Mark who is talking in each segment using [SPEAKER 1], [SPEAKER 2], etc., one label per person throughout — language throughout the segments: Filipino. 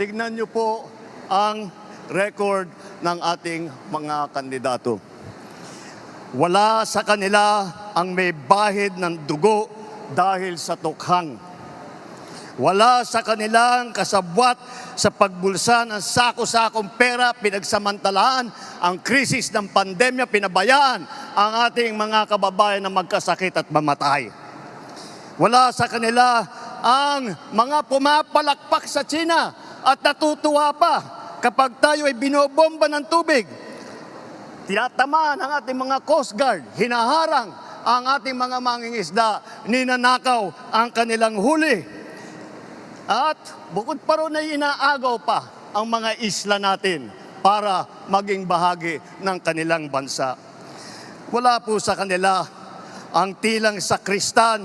[SPEAKER 1] tignan niyo po ang record ng ating mga kandidato. Wala sa kanila ang may bahid ng dugo dahil sa tukhang. Wala sa kanilang kasabwat sa pagbulsa ng sako-sakong pera, pinagsamantalaan ang krisis ng pandemya, pinabayaan ang ating mga kababayan na magkasakit at mamatay. Wala sa kanila ang mga pumapalakpak sa China at natutuwa pa kapag tayo ay binobomba ng tubig. Tinatamaan ang ating mga Coast Guard, hinaharang ang ating mga mangingisda, ninanakaw ang kanilang huli. At bukod pa ron ay inaagaw pa ang mga isla natin para maging bahagi ng kanilang bansa. Wala po sa kanila ang tilang sakristan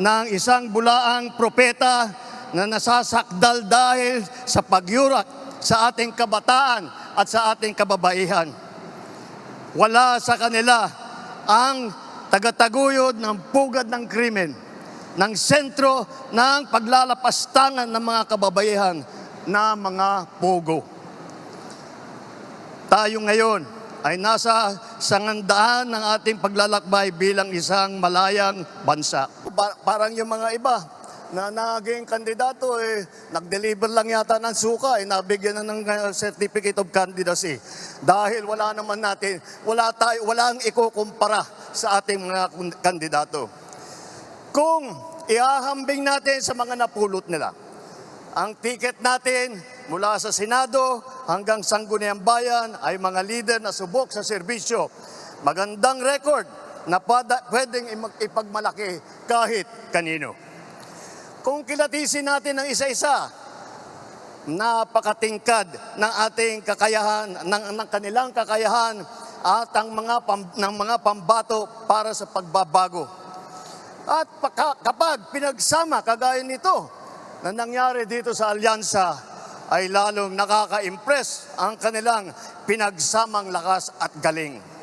[SPEAKER 1] ng isang bulaang propeta na nasasakdal dahil sa pagyurak sa ating kabataan at sa ating kababaihan. Wala sa kanila ang tagataguyod ng pugad ng krimen, ng sentro ng paglalapastangan ng mga kababaihan na mga pugo. Tayo ngayon ay nasa sangandaan ng ating paglalakbay bilang isang malayang bansa. Pa- parang yung mga iba na naging kandidato, eh, nag-deliver lang yata ng suka, eh, nabigyan na ng uh, certificate of candidacy. Dahil wala naman natin, wala tayo, walang ikukumpara sa ating mga kandidato. Kung ihahambing natin sa mga napulot nila, ang ticket natin mula sa Senado hanggang Sangguniang Bayan ay mga leader na subok sa serbisyo. Magandang record na pwedeng ipagmalaki kahit kanino. Kung kilatisin natin ng isa-isa, napakatingkad ng ating kakayahan, ng, ng kanilang kakayahan at ang mga, pam, ng mga pambato para sa pagbabago. At paka, kapag pinagsama kagaya nito na nangyari dito sa alyansa, ay lalong nakaka-impress ang kanilang pinagsamang lakas at galing.